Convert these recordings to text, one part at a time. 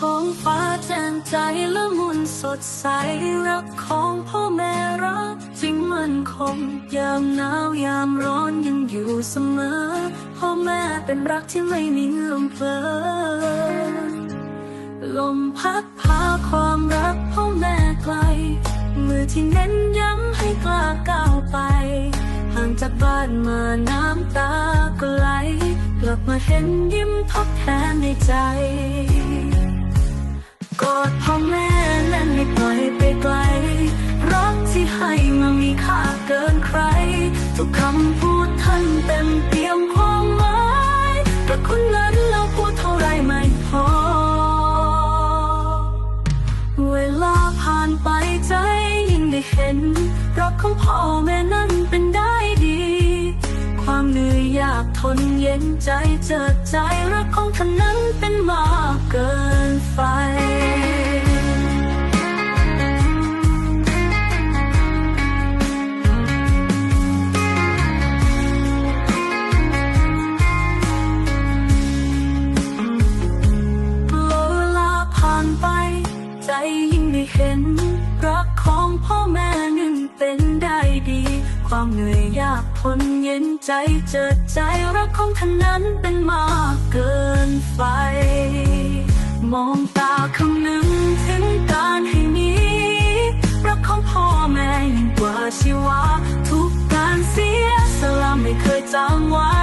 ของฟ้าแจ่มใจและมุนสดใสรักของพ่อแม่รักจริงมันคง ยามหนาวยามร้อนยังอยู่เสมอ พ่อแม่เป็นรักที่ไม่มีลมเพลอลมพัดพาความรักพ่อแม่ไกล มือที่เน้นย้ำให้กล้าก้าวไป ห่างจากบ้านมาน้ำตาก็ไหลกลับมาเห็นยิ้มทดแทนในใจ เห็นรักของพ่อแม่นั้นเป็นได้ดี ความเหนื่อยยากทนเย็นใจเจิดใจรักของท่านนั้นเป็นมากเกินไฟเวลาผ่านไปใจยิ่งได้เห็น พ่อแม่นั้นเป็นได้ดี ความเหนื่อยยากทนเย็นใจเจิดใจรักของท่านนั้นเป็นมากเกินไฟ มองตาคำนึงถึงการให้มีรักของพ่อแม่ยิ่งกว่าชีวา ทุกการเสียสละไม่เคยจำไว้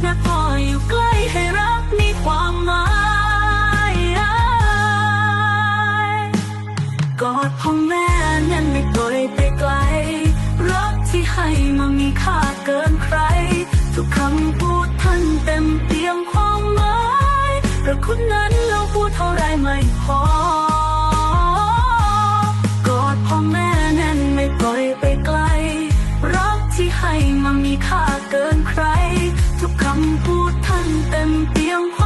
แม้พ่ออยู่ใกล้ให้รักมีความหมายกอดพ่อแม่ นั้นไม่ปล่อยไปไกล รักที่ให้มามีค่าเกินใคร ทุกคำพูดท่านเต็มเปี่ยมความหมายรักคุณนั้นเราพูดเท่าไรไม่พอกอดพ่อแม่นั้นไม่ปล่อยไปไกล รักที่ให้มามีค่าเกินใคร ทุกคำพูดท่านเต็มเปี่ยมความ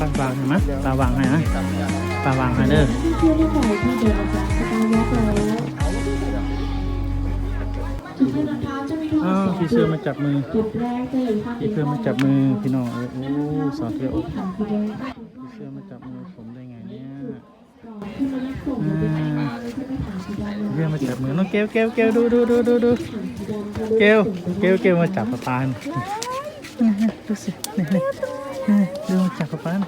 ปลาวางเห็นไหมปลาวางให้นะปลาวางให้เด้อที่เชือได้บ่ที่เดินออกจากสกายยักษ์แล้วถึงให้รองเท้าจะมีทั้งหมอ้าดวสองพี่เสื้อมาจับมือจุดแรกจะเห็นความพี่เสื้อมาจับมือพี่น้องเอ้ยโอ้สอนเที่ยวทางสีแดงพี่เสื้อมาจับมือผมได้ไงเนี่ยเป็นไอ้มาเลยที่ไม่ถามสีแดงเลยพี่เสื้อมาจับมือน้องเกลเกลเกลดูดูดูดูดูถามสีแดงเกลเกลเกลมาจับปลาปานดูสินี่นี่นี่ ดูมาจับปลาปาน